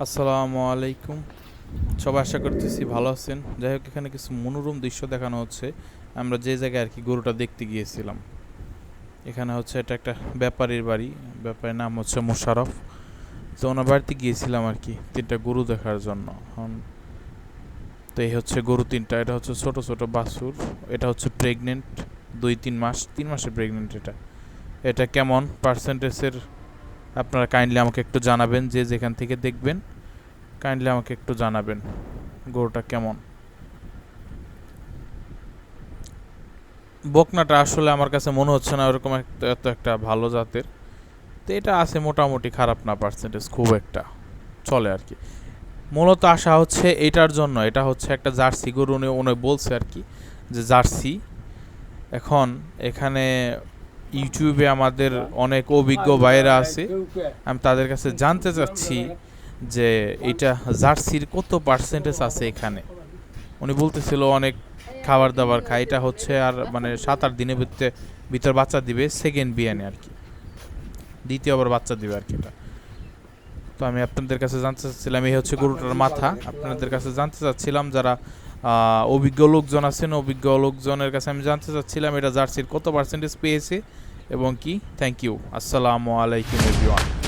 আসসালামু আলাইকুম। সবাই আশা করতেছি ভালো আছেন। যাই হোক, এখানে কিছু মনোরম দৃশ্য দেখানো হচ্ছে। আমরা যে জায়গায় আর কি গরুটা দেখতে গিয়েছিলাম, এখানে হচ্ছে এটা একটা ব্যাপারীর বাড়ি। ব্যাপারীর নাম হচ্ছে মোশারফ। তো ওনার বাড়িতে গিয়েছিলাম আর কি তিনটা গরু দেখার জন্য। তো এই হচ্ছে গরু তিনটা। এটা হচ্ছে ছোট ছোট বাছুর। এটা হচ্ছে প্রেগনেন্ট দুই, তিন মাস। তিন মাসের প্রেগনেন্ট এটা। এটা কেমন পার্সেন্টেজের আপনারা কাইন্ডলি আমাকে একটু জানাবেন যে যেখান থেকে দেখবেন। কাইন্ডলি আমাকে একটু জানাবেন, গরুটা কেমন। বকনাটা আসলে আমার কাছে মনে হচ্ছে না ওরকম একটা এত একটা ভালো জাতের। তো এটা আছে মোটামুটি খারাপ না পার্সেন্টেজ খুব একটা। চলে আর কি। মূলত আশা হচ্ছে এটার জন্য, এটা হচ্ছে একটা জার্সি গরু উনি উনি বলছে আর কি, যে জার্সি। এখন এখানে ইউটিউবে আমাদের অনেক অভিজ্ঞ ভাইয়েরা আছে। আমি তাদের কাছে জানতে চাচ্ছি যে এটা জার্সির কত পার্সেন্টেজ আছে এখানে? উনি বলতেছিল অনেক খাবার দাবার খায়। এটা হচ্ছে আর মানে সাত আট দিনের ভিতরে ভিতর বাচ্চা দিবে সেকেন্ড বিয়ানে আর কি। দ্বিতীয়বার বাচ্চা দিবে আর কি এটা। তো আমি আপনাদের কাছে জানতে চাচ্ছিলাম, এই হচ্ছে গরুটার মাথা। আপনাদের কাছে জানতে চাচ্ছিলাম যারা অভিজ্ঞ লোকজন আছেন, অভিজ্ঞ লোকজনের কাছে আমি জানতে চাচ্ছিলাম এটা জার্সির কত পার্সেন্টেজ পেয়েছে এবং কি? থ্যাংক ইউ আসসালামু আলাইকুম এভরিওয়ান